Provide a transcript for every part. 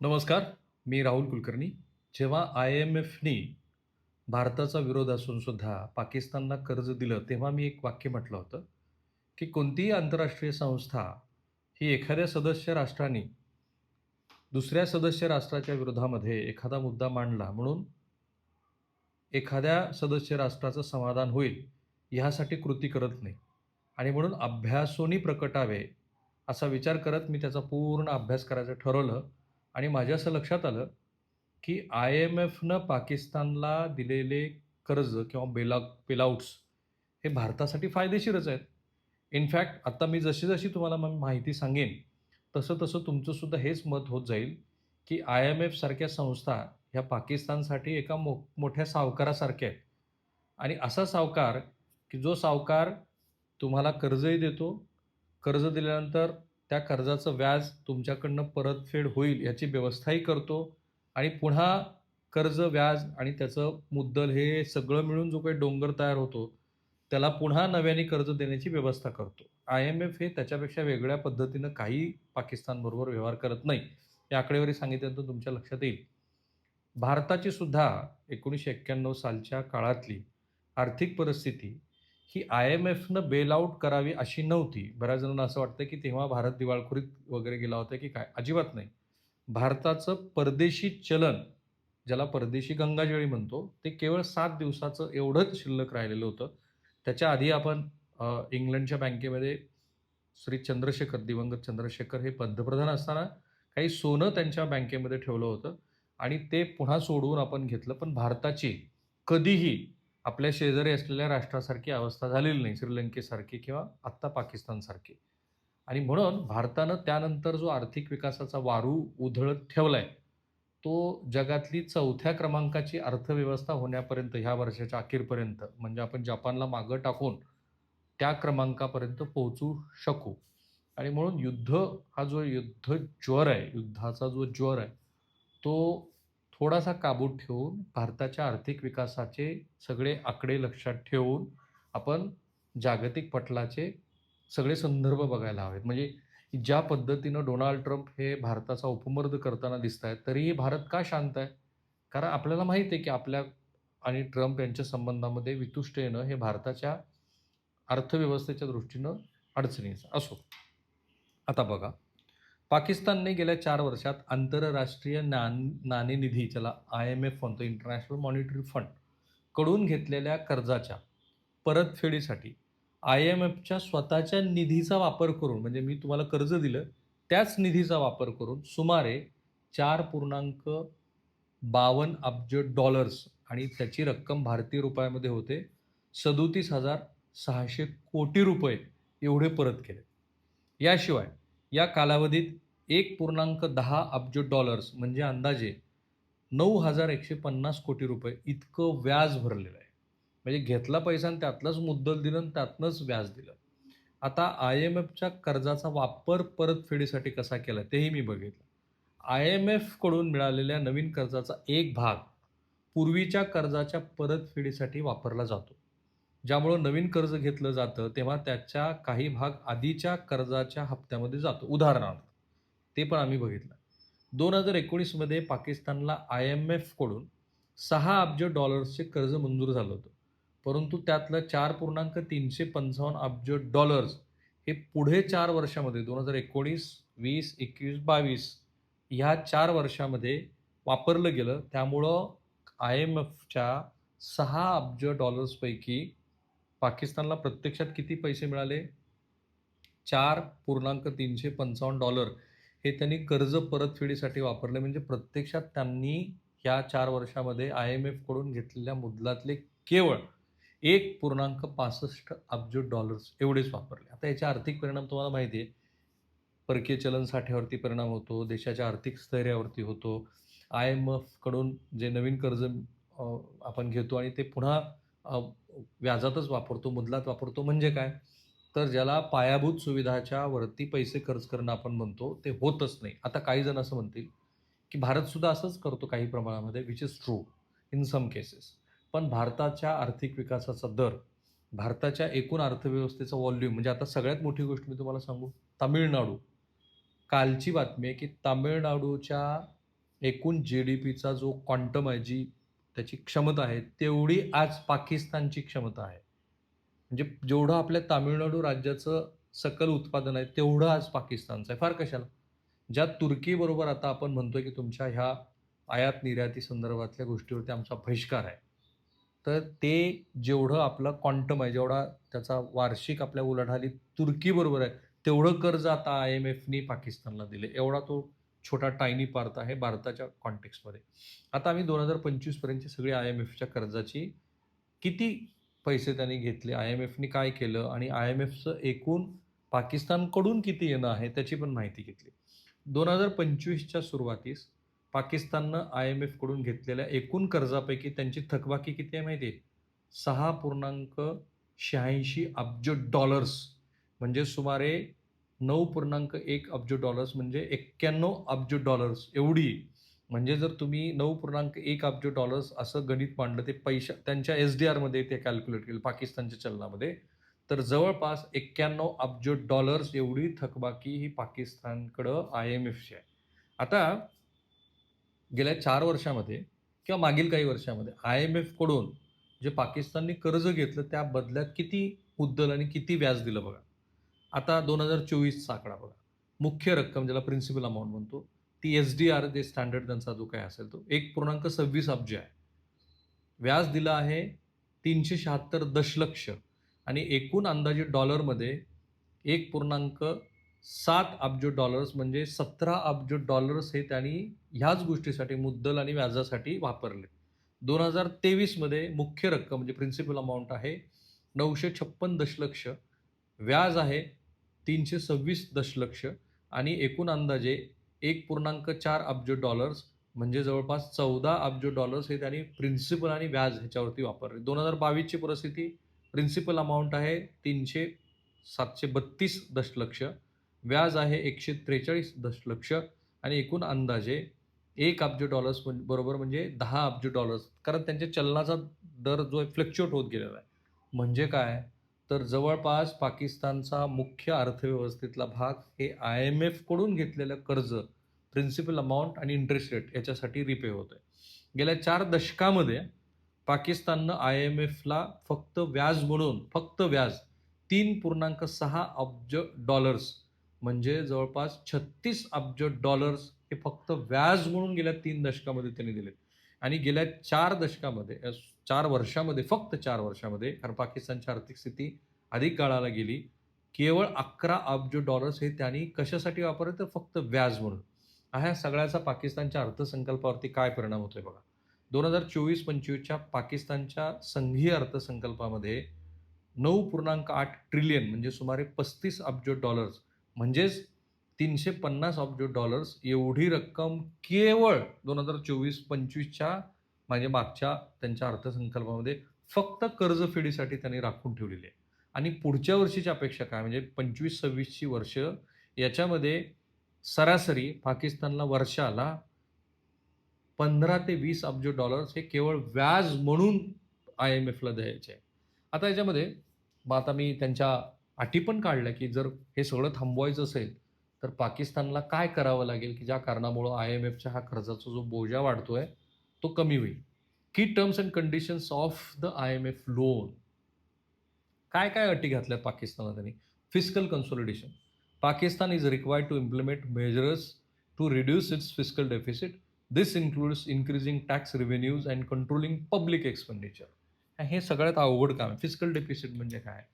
नमस्कार मी राहुल कुलकर्णी. जेव्हा I am एफनी भारताचा विरोध असून सुद्धा पाकिस्तानला कर्ज दिलं तेव्हा मी एक वाक्य म्हटलं होतं की कोणतीही आंतरराष्ट्रीय संस्था ही एखाद्या सदस्य राष्ट्राने दुसऱ्या सदस्य राष्ट्राच्या विरोधामध्ये एखादा मुद्दा मांडला म्हणून एखाद्या सदस्य राष्ट्राचं समाधान होईल ह्यासाठी कृती करत नाही. आणि म्हणून अभ्यासोनी प्रकटावे असा विचार करत मी त्याचा पूर्ण अभ्यास करायचं ठरवलं. आणि माझ्या असं लक्षात आलं की आय एम एफनं पाकिस्तानला दिलेले कर्ज किंवा बेला पेलआउट्स हे भारतासाठी फायदेशीरच आहेत. इनफॅक्ट आत्ता मी जशी जशी तुम्हाला मग माहिती सांगेन तसं तसं तुमचंसुद्धा हेच मत होत जाईल की आय एम एफसारख्या संस्था ह्या पाकिस्तानसाठी एका मो मोठ्या सावकारासारख्या आहेत. आणि असा सावकार की जो सावकार तुम्हाला कर्जही देतो कर्ज दिल्यानंतर त्या कर्जाचं व्याज तुमच्याकडनं परतफेड होईल याची व्यवस्थाही करतो आणि पुन्हा कर्ज व्याज आणि त्याचं मुद्दल हे सगळं मिळून जो काही डोंगर तयार होतो त्याला पुन्हा नव्याने कर्ज देण्याची व्यवस्था करतो. आय एम एफ हे त्याच्यापेक्षा वेगळ्या पद्धतीनं काही पाकिस्तानबरोबर व्यवहार करत नाही. या आकडेवारी सांगितल्यानंतर तुमच्या लक्षात येईल. भारताची सुद्धा एकोणीसशे एक्क्याण्णव सालच्या काळातली आर्थिक परिस्थिती की आय एम एफनं बेलआऊट करावी अशी नव्हती. बऱ्याच जणांना असं वाटतं की तेव्हा भारत दिवाळखोरीत वगैरे गेला होता की काय? अजिबात नाही. भारताचं परदेशी चलन ज्याला परदेशी गंगाजळी म्हणतो ते केवळ सात दिवसाचं एवढंच शिल्लक राहिलेलं होतं. त्याच्या आधी आपण इंग्लंडच्या बँकेमध्ये श्री चंद्रशेखर दिवंगत चंद्रशेखर हे पंतप्रधान असताना काही सोनं त्यांच्या बँकेमध्ये ठेवलं होतं. आणि ते पुन्हा सोडवून आपण घेतलं. पण भारताची कधीही आपल्या शेजारी असलेल्या राष्ट्रासारखी अवस्था झालेली नाही श्रीलंकेसारखी किंवा आत्ता पाकिस्तानसारखी. आणि म्हणून भारतानं त्यानंतर जो आर्थिक विकासाचा वारू उधळत ठेवला आहे तो जगातली चौथ्या क्रमांकाची अर्थव्यवस्था होण्यापर्यंत ह्या वर्षाच्या अखेरपर्यंत म्हणजे आपण जपानला मागं टाकून त्या क्रमांकापर्यंत पोहोचू शकू. आणि म्हणून युद्ध हा जो युद्ध ज्वर आहे युद्धाचा जो ज्वर आहे तो थोडासा काबूत ठेवून भारताच्या आर्थिक विकासाचे सगळे आकडे लक्षात ठेवून आपण जागतिक पटलाचे सगळे संदर्भ बघायला हवेत. म्हणजे ज्या पद्धतीनं डोनाल्ड ट्रम्प हे भारताचा उपमर्द करताना दिसत आहेत तरीही भारत का शांत आहे? कारण आपल्याला माहीत आहे की आपल्या आणि ट्रम्प यांच्या संबंधामध्ये वितुष्ट येणं हे भारताच्या अर्थव्यवस्थेच्या दृष्टीनं अडचणीचं असो. आता बघा. पाकिस्तानने गेल्या चार वर्षात आंतरराष्ट्रीय नान नाणेनिधी ज्याला आय एम एफ म्हणतो इंटरनॅशनल मॉनिटरी फंडकडून घेतलेल्या कर्जाच्या परतफेडीसाठी आय एम एफच्या स्वतःच्या निधीचा वापर करून म्हणजे मी तुम्हाला कर्ज दिलं त्याच निधीचा वापर करून सुमारे चार पूर्णांक बावन्न अब्ज डॉलर्स आणि त्याची रक्कम भारतीय रुपयामध्ये होते सदोतीस हजार सहाशे कोटी रुपये एवढे परत केले. याशिवाय या कालावधीत एक पूर्णांक दहा अब्ज डॉलर्स म्हणजे अंदाजे नऊ हजार एकशे पन्नास कोटी रुपये इतकं व्याज भरलेलं आहे. म्हणजे घेतला पैसा आणि त्यातलंच मुद्दल दिलं आणि त्यातनंच व्याज दिलं. आता आय एम एफच्या कर्जाचा वापर परतफेडीसाठी कसा केला तेही मी बघितलं. आय एम एफकडून मिळालेल्या नवीन कर्जाचा एक भाग पूर्वीच्या कर्जाच्या परतफेडीसाठी वापरला जातो. ज्यामुळं नवीन कर्ज घेतलं जातं तेव्हा त्याच्या काही भाग आधीच्या कर्जाच्या हप्त्यामध्ये जातो. उदाहरणार्थ ते पण आम्ही बघितलं. दोन हजार एकोणीसमध्ये पाकिस्तानला आय एम एफकडून सहा अब्ज डॉलर्सचे कर्ज मंजूर झालं होतं. परंतु त्यातलं चार पूर्णांक तीनशे पंचावन्न अब्ज डॉलर्स हे पुढे चार वर्षामध्ये दोन हजार एकोणीस वीस एकवीस बावीस ह्या चार वर्षामध्ये वापरलं गेलं. त्यामुळं आय एम एफच्या सहा अब्ज डॉलर्सपैकी पाकिस्तानला प्रत्यक्षात किती पैसे मिळाले? चार पूर्णांक तीनशे पंचावन्न डॉलर. हे त्यांनी कर्ज परतफेडीसाठी वापरले. म्हणजे प्रत्यक्षात त्यांनी ह्या चार वर्षामध्ये आय एम एफकडून घेतलेल्या मुदलातले केवळ एक पूर्णांक पासष्ट अब्ज डॉलर्स एवढेच वापरले. आता याचे आर्थिक परिणाम तुम्हाला माहिती आहे. परकीय चलन साठ्यावरती परिणाम होतो. देशाच्या आर्थिक स्थैर्यावरती होतो. आय एम एफकडून जे नवीन कर्ज आपण घेतो आणि ते पुन्हा व्याजातच वापरतो मुदलात वापरतो म्हणजे काय? तर ज्याला पायाभूत सुविधाच्या वरती पैसे खर्च करणं आपण म्हणतो ते होतच नाही. आता काही जण असं म्हणतील की भारतसुद्धा असंच करतो काही प्रमाणामध्ये which is true in some cases पण भारताच्या आर्थिक विकासाचा दर भारताच्या एकूण अर्थव्यवस्थेचा व्हॉल्यूम म्हणजे आता सगळ्यात मोठी गोष्ट मी तुम्हाला सांगू तामिळनाडू. कालची बातमी आहे की तामिळनाडूच्या एकूण जी डी पीचा जो क्वांटम आहे जी त्याची क्षमता आहे तेवढी आज पाकिस्तानची क्षमता आहे. म्हणजे जेवढं आपल्या तामिळनाडू राज्याचं सकल उत्पादन आहे तेवढं आज पाकिस्तानचं आहे. फार कशाला? ज्या तुर्कीबरोबर आता आपण म्हणतोय की तुमच्या ह्या आयात निर्याती संदर्भातल्या गोष्टीवरती आमचा बहिष्कार आहे. तर ते जेवढं आपलं क्वांटम आहे जेवढा त्याचा वार्षिक आपल्या उलाढाली तुर्कीबरोबर आहे तेवढं कर्ज आता आय एम एफनी पाकिस्तानला दिले. एवढा तो छोटा टायनी पार्ट आहे भारताच्या कॉन्टेक्स्टमध्ये आता आम्ही दोन हजार पंचवीसपर्यंतची सगळी आय एम एफच्या कर्जाची किती पैसे त्यांनी घेतले आय एम एफनी काय केलं आणि आय एम एफचं एकूण पाकिस्तानकडून किती येणं आहे त्याची पण माहिती घेतली. दोन हजार पंचवीसच्या सुरुवातीस पाकिस्ताननं आय एम एफकडून घेतलेल्या एकूण कर्जापैकी त्यांची थकबाकी किती आहे माहिती आहे? सहा पूर्णांक शहाऐंशी अब्ज डॉलर्स म्हणजे सुमारे नऊ पूर्णांक एक अब्ज डॉलर्स म्हणजे एक्क्याण्णव अब्ज डॉलर्स एवढी. म्हणजे जर तुम्ही नऊ पूर्णांक एक अब्ज डॉलर्स असं गणित मांडलं ते पैशा त्यांच्या एस डी आरमध्ये ते कॅल्क्युलेट केलं पाकिस्तानच्या चलनामध्ये. तर जवळपास एक्क्याण्णव अब्ज डॉलर्स एवढी थकबाकी ही पाकिस्तानकडं आय एम एफची आहे. आता गेल्या चार वर्षामध्ये किंवा मागील काही वर्षामध्ये आय एम एफकडून जे पाकिस्तानने कर्ज घेतलं त्या बदल्यात किती मुद्दल आणि किती व्याज दिलं बघा. आता दोन हजार चोवीसचा आकडा बघा. मुख्य रक्कम ज्याला प्रिन्सिपल अमाऊंट म्हणतो ती एस डी आर जे स्टँडर्ड त्यांचा जो काय असेल तो एक पूर्णांक सव्वीस अब्ज आहे. व्याज दिलं आहे तीनशे शहात्तर दशलक्ष आणि एकूण अंदाजे डॉलरमध्ये एक पूर्णांक सात अब्ज डॉलर्स म्हणजे सतरा अब्ज डॉलर्स हे त्यांनी ह्याच गोष्टीसाठी मुद्दल आणि व्याजासाठी वापरले. दोन हजार तेवीसमध्ये मुख्य रक्कम म्हणजे प्रिन्सिपल अमाऊंट आहे नऊशे छप्पन दशलक्ष. व्याज आहे तीनशे सव्वीस दशलक्ष आणि एकूण अंदाजे एक पूर्णांक चार अब्ज डॉलर्स म्हणजे जवळपास चौदा अब्ज डॉलर्स हे त्यांनी प्रिन्सिपल आणि व्याज ह्याच्यावरती वापरले. दोन हजार बावीसची परिस्थिती प्रिन्सिपल अमाऊंट आहे तीनशे सातशे बत्तीस दशलक्ष व्याज आहे एकशे त्रेचाळीस दशलक्ष आणि एकूण अंदाजे एक अब्ज डॉलर्स बरोबर म्हणजे दहा अब्ज डॉलर्स कारण त्यांच्या चलनाचा दर जो आहे फ्लक्च्युएट होत गेलेला आहे. म्हणजे काय? तर जवळपास पाकिस्तानचा मुख्य अर्थव्यवस्थेतला भाग हे आय एम एफकडून घेतलेलं कर्ज प्रिन्सिपल अमाऊंट आणि इंटरेस्ट रेट याच्यासाठी रिपे होत आहे गेल्या चार दशकामध्ये पाकिस्ताननं आय एम एफला फक्त व्याज म्हणून फक्त व्याज तीन पूर्णांक सहा अब्ज डॉलर्स म्हणजे जवळपास छत्तीस अब्ज डॉलर्स हे फक्त व्याज म्हणून गेल्या तीन दशकामध्ये त्यांनी दिले आणि गेल्या चार दशकामध्ये चार वर्षामध्ये फक्त चार वर्षामध्ये कारण पाकिस्तानची आर्थिक स्थिती अधिक काळाला गेली. केवळ अकरा अब्ज डॉलर्स हे त्यांनी कशासाठी वापरले? तर फक्त व्याज म्हणून. ह्या सगळ्याचा पाकिस्तानच्या अर्थसंकल्पावरती काय परिणाम होतोय बघा. दोन हजार चोवीस पंचवीसच्या पाकिस्तानच्या संघीय अर्थसंकल्पामध्ये नऊ पूर्णांक आठ ट्रिलियन म्हणजे सुमारे पस्तीस अब्ज डॉलर्स म्हणजेच तीनशे पन्नास अब्ज डॉलर्स एवढी रक्कम केवळ दोन हजार चोवीस पंचवीसच्या म्हणजे मागच्या त्यांच्या अर्थसंकल्पामध्ये फक्त कर्जफेडीसाठी त्यांनी राखून ठेवलेली आहे. आणि पुढच्या वर्षीची अपेक्षा काय? म्हणजे पंचवीस सव्वीसची वर्ष याच्यामध्ये सरासरी पाकिस्तानला वर्षाला पंधरा ते वीस अब्ज डॉलर्स हे केवळ व्याज म्हणून आय एम एफला द्यायचे आहे. आता याच्यामध्ये मग आता मी त्यांच्या अटी पण काढल्या की जर हे सगळं थांबवायचं असेल तर पाकिस्तानला काय करावं लागेल की ज्या कारणामुळं आय एम एफच्या हा कर्जाचा जो बोजा वाढतोय तो कमी होईल. की terms and conditions of the I M F loan काय काय अटी घातल्या पाकिस्तानात त्यांनी? Physical consolidation Pakistan is required to implement measures to reduce its physical deficit this includes increasing tax revenues and controlling public expenditure हे सगळ्यात अवघड काम आहे. फिजिकल डेफिसिट म्हणजे काय?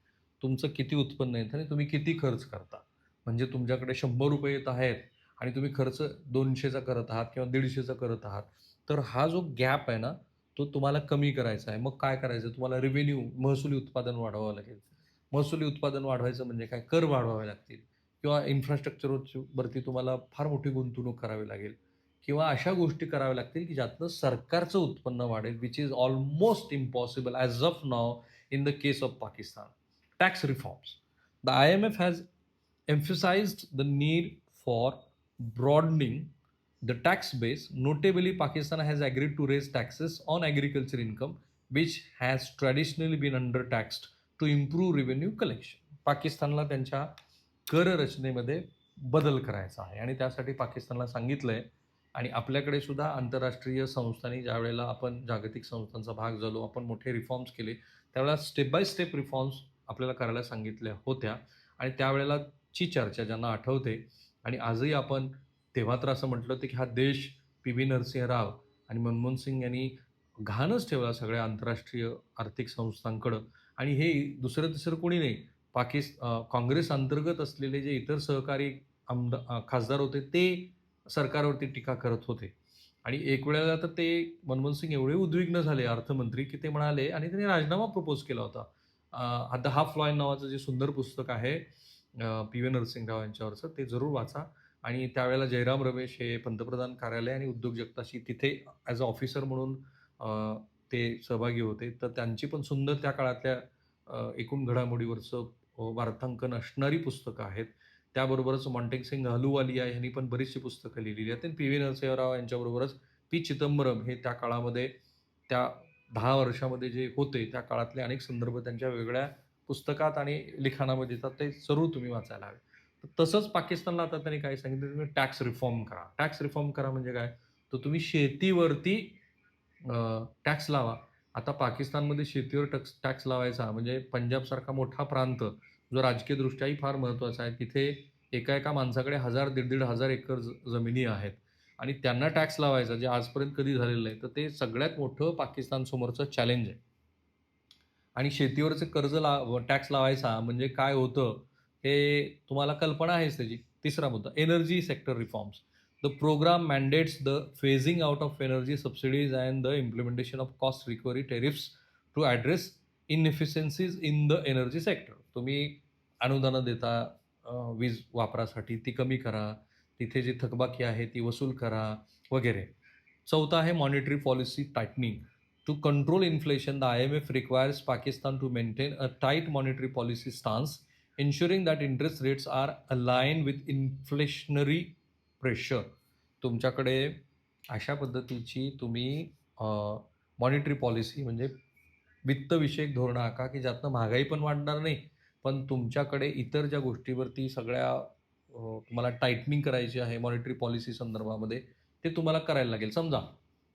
तुमचं किती उत्पन्न येतं आणि तुम्ही किती खर्च करता? म्हणजे तुमच्याकडे शंभर रुपये येत आहेत आणि तुम्ही खर्च दोनशेचा करत आहात किंवा दीडशेचा करत आहात. तर हा जो गॅप आहे ना तो तुम्हाला कमी करायचा आहे. मग काय करायचं? तुम्हाला रेव्हेन्यू महसुली उत्पादन वाढवावं लागेल. महसुली उत्पादन वाढवायचं म्हणजे काय? कर वाढवावे लागतील. किंवा इन्फ्रास्ट्रक्चरवरती तुम्हाला फार मोठी गुंतवणूक करावी लागेल. किंवा अशा गोष्टी कराव्या लागतील की ज्यातनं सरकारचं उत्पन्न वाढेल which is almost impossible as of now in the case of Pakistan tax reforms the I M F has emphasized the need for broadening the tax base. Notably, Pakistan has agreed to raise taxes on agriculture income, which has traditionally been undertaxed, to improve revenue collection. पाकिस्तानला त्यांच्या कर रचनेमध्ये बदल करायचा आहे आणि त्यासाठी पाकिस्तानला सांगितलं आहे आणि आपल्याकडे सुद्धा आंतरराष्ट्रीय संस्थांनी ज्यावेळेला आपण जागतिक संस्थांचा भाग झालो, आपण मोठे रिफॉर्म्स केले, त्यावेळेला स्टेप बाय स्टेप रिफॉर्म्स आपल्याला करायला सांगितल्या होत्या आणि त्यावेळेला ची चर्चा ज्यांना आठवते आणि आजही आपण तेव्हा तर असं म्हटलं होतं, की हा देश पी व्ही नरसिंह राव आणि मनमोहन सिंग यांनी घाणच ठेवला सगळ्या आंतरराष्ट्रीय आर्थिक संस्थांकडं आणि हे दुसरं-तिसरं कोणी नाही. पाकिस् काँग्रेस अंतर्गत असलेले जे इतर सहकारी आमदा खासदार होते, ते सरकारवरती टीका करत होते आणि एक वेळेला तर ते मनमोहन सिंग एवढे उद्विग्न झाले अर्थमंत्री, की ते म्हणाले आणि त्यांनी राजीनामा प्रपोज केला होता. द हाफ लॉयन नावाचं जे सुंदर पुस्तक आहे पी व्ही नरसिंह राव यांच्यावरचं, ते जरूर वाचा आणि त्यावेळेला जयराम रमेश हे पंतप्रधान कार्यालय आणि उद्योग जगताशी तिथे ॲज अ ऑफिसर म्हणून ते सहभागी होते. तर त्यांची पण सुंदर त्या काळातल्या एकूण घडामोडीवरचं वार्तांकन असणारी पुस्तकं आहेत. त्याबरोबरच मॉन्टेक सिंग अहलुवालिया यांनी पण बरीचशी पुस्तकं लिहिलेली आहेत आणि पी व्ही नरसिंहराव यांच्याबरोबरच पी. चिदंबरम हे त्या काळामध्ये त्या दहा वर्षामध्ये जे होते, त्या काळातले अनेक संदर्भ त्यांच्या वेगळ्या पुस्तकात आणि लिखाणामध्ये येतात. ते जरूर तुम्ही वाचायला हवे. तर तसंच पाकिस्तानला आता त्यांनी काय सांगितलं, तुम्ही टॅक्स रिफॉर्म करा. टॅक्स रिफॉर्म करा म्हणजे काय? तर तुम्ही शेतीवरती टॅक्स लावा. आता पाकिस्तानमध्ये शेतीवर टॅक्स टॅक्स लावायचा म्हणजे पंजाबसारखा मोठा प्रांत, जो राजकीयदृष्ट्याही फार महत्त्वाचा आहे. तिथे एका-एका माणसाकडे हजार दीड-दीड हजार एकर ज जमिनी आहेत आणि त्यांना टॅक्स लावायचा, जे आजपर्यंत कधी झालेलं नाही. तर ते सगळ्यात मोठं पाकिस्तानसमोरचं चॅलेंज आहे. आणि शेतीवरचं कर्ज ला टॅक्स लावायचा म्हणजे काय होतं, हे तुम्हाला कल्पना आहेच त्याची. तिसरा मुद्दा, energy sector reforms. The program mandates the phasing out of energy subsidies and the implementation of cost recovery tariffs to address inefficiencies in the energy sector. तुम्ही अनुदानं देता वीज वापरासाठी, ती कमी करा. तिथे जी थकबाकी आहे, ती वसूल करा वगैरे. चौथा आहे monetary policy tightening. To control inflation, the I M F requires Pakistan to maintain a tight monetary policy stance, ensuring that interest rates are align with inflationary pressure. तुमच्याकडे अशा पद्धतीची तुम्ही मॉनिटरी पॉलिसी म्हणजे वित्तविषयक धोरणं आका की ज्यातनं महागाई पण वाढणार नाही, पण तुमच्याकडे इतर ज्या गोष्टीवरती सगळ्या तुम्हाला टाईटनिंग करायची आहे मॉनिटरी पॉलिसी संदर्भामध्ये, ते तुम्हाला करायला लागेल. समजा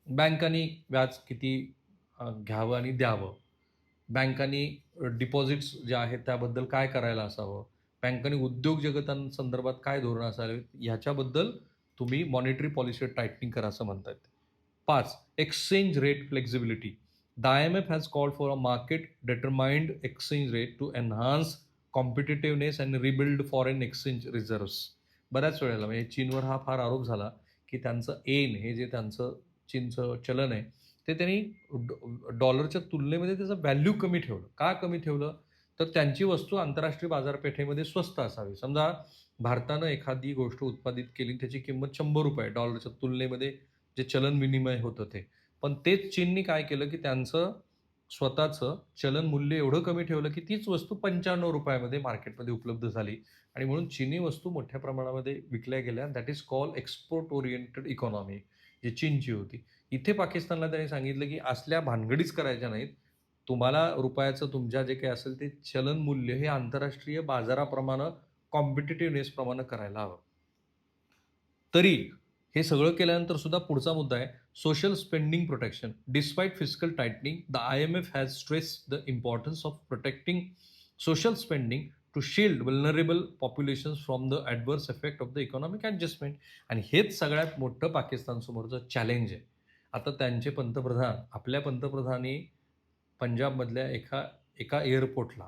बँकांनी व्याज किती घ्यावं आणि द्यावं. बँकांनी डिपॉझिट्स ज्या आहेत त्याबद्दल काय करायला असावं. बँकांनी उद्योग जगतांसंदर्भात काय धोरणं असावेत ह्याच्याबद्दल तुम्ही मॉनिटरी पॉलिसी टाईटनिंग करा असं म्हणतात पाच exchange rate flexibility the I M F has called for a market determined exchange rate to enhance competitiveness and rebuild foreign exchange reserves बऱ्याच वेळेला म्हणजे चीनवर हा फार आरोप झाला, की त्यांचं एन हे जे त्यांचं चीनचं चलन आहे, ते त्यांनी डॉ डॉलरच्या तुलनेमध्ये त्याचं व्हॅल्यू कमी ठेवलं. का कमी ठेवलं? तर त्यांची वस्तू आंतरराष्ट्रीय बाजारपेठेमध्ये स्वस्त असावी. समजा भारतानं एखादी गोष्ट उत्पादित केली, त्याची किंमत ₹100 डॉलरच्या तुलनेमध्ये जे चलन विनिमय होतं ते. पण तेच चीननी काय केलं, की त्यांचं स्वतःचं चलन मूल्य एवढं कमी ठेवलं, की तीच वस्तू पंच्याण्णव रुपयामध्ये मार्केटमध्ये उपलब्ध झाली आणि म्हणून चीनी वस्तू मोठ्या प्रमाणामध्ये विकल्या गेल्या. That is call export oriented economy, जी चीनची होती. इथे पाकिस्तानला त्यांनी सांगितलं, की असल्या भानगडीच करायच्या नाहीत. तुम्हाला रुपयाचं तुमच्या जे काही असेल ते चलन मूल्य हे आंतरराष्ट्रीय बाजाराप्रमाणे कॉम्पिटेटिव्हनेसप्रमाणे करायला हवं. तरी हे सगळं केल्यानंतर सुद्धा पुढचा मुद्दा आहे social spending protection. Despite physical tightening the I M F has stress the importance of protecting social spending to shield vulnerable populations from the adverse effect of the economic adjustment. आणि हेच सगळ्यात मोठं पाकिस्तानसमोरचं चॅलेंज आहे. आता त्यांचे पंतप्रधान, आपल्या पंतप्रधानी पंजाबमधल्या एका एका एअरपोर्टला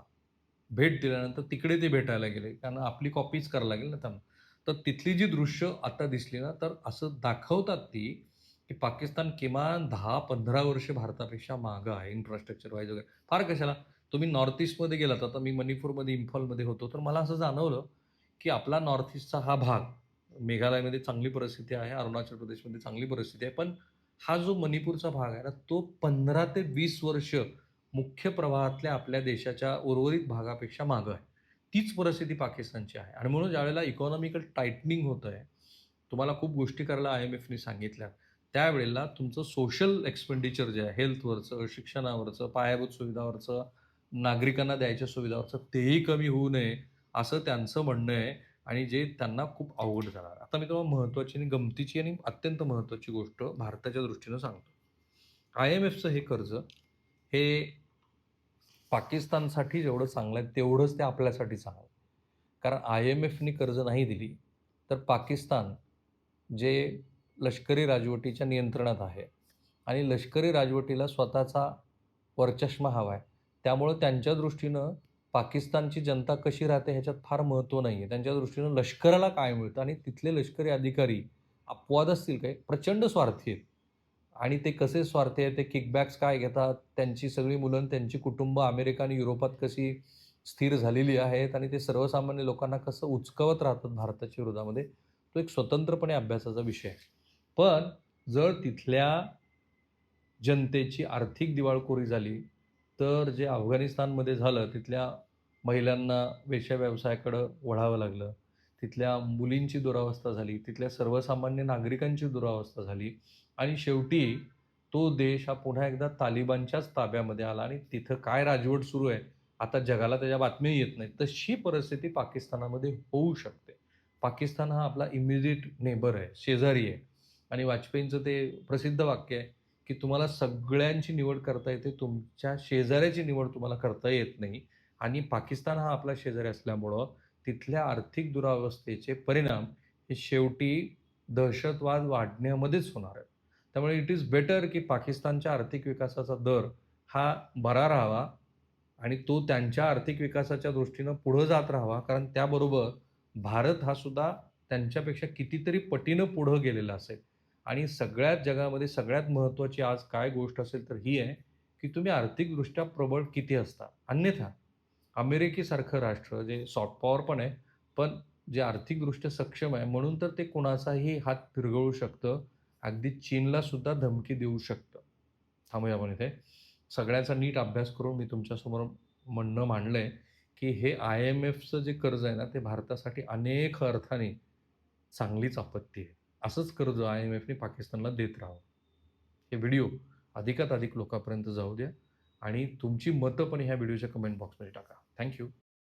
भेट दिल्यानंतर तिकडे ते भेटायला गेले. कारण आपली कॉपीच करायला लागेल ना त्यांना. तर तिथली जी दृश्य आता दिसली ना, तर असं दाखवतात ती, की पाकिस्तान किमान 10-15 वर्ष भारतापेक्षा मागं आहे इन्फ्रास्ट्रक्चर वाईज वगैरे. फार कशाला, तुम्ही नॉर्थ ईस्टमध्ये गेलात, आता मी मणिपूरमध्ये, इम्फॉलमध्ये होतो, तर मला असं जाणवलं, की आपला नॉर्थ ईस्टचा हा भाग, मेघालयमध्ये चांगली परिस्थिती आहे, अरुणाचल प्रदेशमध्ये चांगली परिस्थिती आहे, पण हा जो मणिपूरचा भाग आहे ना, तो 15 ते वीस वर्ष मुख्य प्रवाहातल्या आपल्या देशाच्या उर्वरित भागापेक्षा मागं आहे. तीच परिस्थिती पाकिस्तानची आहे आणि म्हणून ज्यावेळेला इकॉनॉमिकल टाईटनिंग होतंय, तुम्हाला खूप गोष्टी करायला आय-एम-एफने सांगितल्या. त्यावेळेला तुमचं सोशल एक्सपेंडिचर जे आहे, हेल्थवरचं, शिक्षणावरचं, पायाभूत सुविधावरचं, नागरिकांना द्यायच्या सुविधावरचं, तेही कमी होऊ नये, असं त्यांचं म्हणणं आहे आणि जे त्यांना खूप अवघड जाणार. आता मी तुम्हाला महत्त्वाची आणि गमतीची आणि अत्यंत महत्त्वाची गोष्ट भारताच्या दृष्टीनं सांगतो. आय एम एफचं हे कर्ज हे पाकिस्तानसाठी जेवढं चांगलं आहे तेवढंच ते आपल्यासाठी चांगलं आहे. कारण आय एम एफनी कर्ज नाही दिली तर पाकिस्तान जे लष्करी राजवटीच्या नियंत्रणात आहे आणि लष्करी राजवटीला स्वतःचा वरचष्मा हवा आहे त्यामुळं त्यांच्या दृष्टीनं पाकिस्तानची जनता कशी राहते ह्याच्यात फार महत्त्व नाही आहे त्यांच्या दृष्टीनं लष्कराला काय मिळतं आणि तिथले लष्करी अधिकारी अपवाद असतील काय? प्रचंड स्वार्थी आहेत. आणि ते कसे स्वार्थी आहेत ते किकबॅक्स काय घेतात त्यांची सगळी मुलं त्यांची कुटुंब अमेरिका आणि युरोपात कशी स्थिर झालेली आहेत आणि ते सर्वसामान्य लोकांना कसं उचकवत राहतात भारताच्या विरोधामध्ये तो एक स्वतंत्रपणे अभ्यासाचा विषय आहे. पण जर तिथल्या जनतेची आर्थिक दिवाळखोरी झाली तर जे अफगाणिस्तानमध्ये झालं तिथल्या महिलांना वेश्या व्यवसायाकडं वळावं लागलं. तिथल्या मुलींची दुरावस्था झाली तिथल्या सर्वसामान्य नागरिकांची दुरावस्था झाली आणि शेवटी तो देश हा पुन्हा एकदा तालिबानच्याच ताब्यामध्ये आला आणि तिथं काय राजवट सुरू आहे आता जगाला त्याच्या बातम्या येत नाही तशी परिस्थिती पाकिस्तानामध्ये होऊ शकते. पाकिस्तान हा आपला इमिजिएट नेबर आहे शेजारी आहे. आणि वाजपेयींचं ते प्रसिद्ध वाक्य आहे की तुम्हाला सगळ्यांची निवड करता येते तुमच्या शेजाऱ्याची निवड तुम्हाला करता येत नाही. आणि पाकिस्तान हा आपला शेजारी असल्यामुळं तिथल्या आर्थिक दुरावस्थेचे परिणाम हे शेवटी दहशतवाद वाढण्यामध्येच होणार आहेत. त्यामुळे इट इज बेटर की पाकिस्तानच्या आर्थिक विकासाचा दर हा बरा राहावा आणि तो त्यांच्या आर्थिक विकासाच्या दृष्टीनं पुढं जात राहावा. कारण त्याबरोबर भारत हा सुद्धा त्यांच्यापेक्षा कितीतरी पटीनं पुढं गेलेला असेल. आणि सगळ्यात जगामध्ये सगळ्यात महत्त्वाची आज काय गोष्ट असेल तर ही आहे की तुम्ही आर्थिकदृष्ट्या प्रबळ किती असता? अन्यथा अमेरिकेसारखं राष्ट्र जे सॉफ्ट पॉवर पण आहे पण जे आर्थिकदृष्ट्या सक्षम आहे म्हणून तर ते कोणाचाही हात फिरगळू शकतं. अगदी चीनला सुद्धा धमकी देऊ शकतं. थांबूया आपण इथे. सगळ्याचा नीट अभ्यास करून मी तुमच्यासमोर म्हणणं मांडलं आहे की हे आय एम एफचं जे कर्ज आहे ना ते भारतासाठी अनेक अर्थाने चांगलीच आपत्ती आहे. असंच कर्ज आय एम एफने पाकिस्तानला देत राहावं. हे व्हिडिओ अधिकात अधिक लोकांपर्यंत जाऊ द्या आणि तुमची मतं पण ह्या व्हिडिओच्या कमेंट बॉक्समध्ये टाका. थँक्यू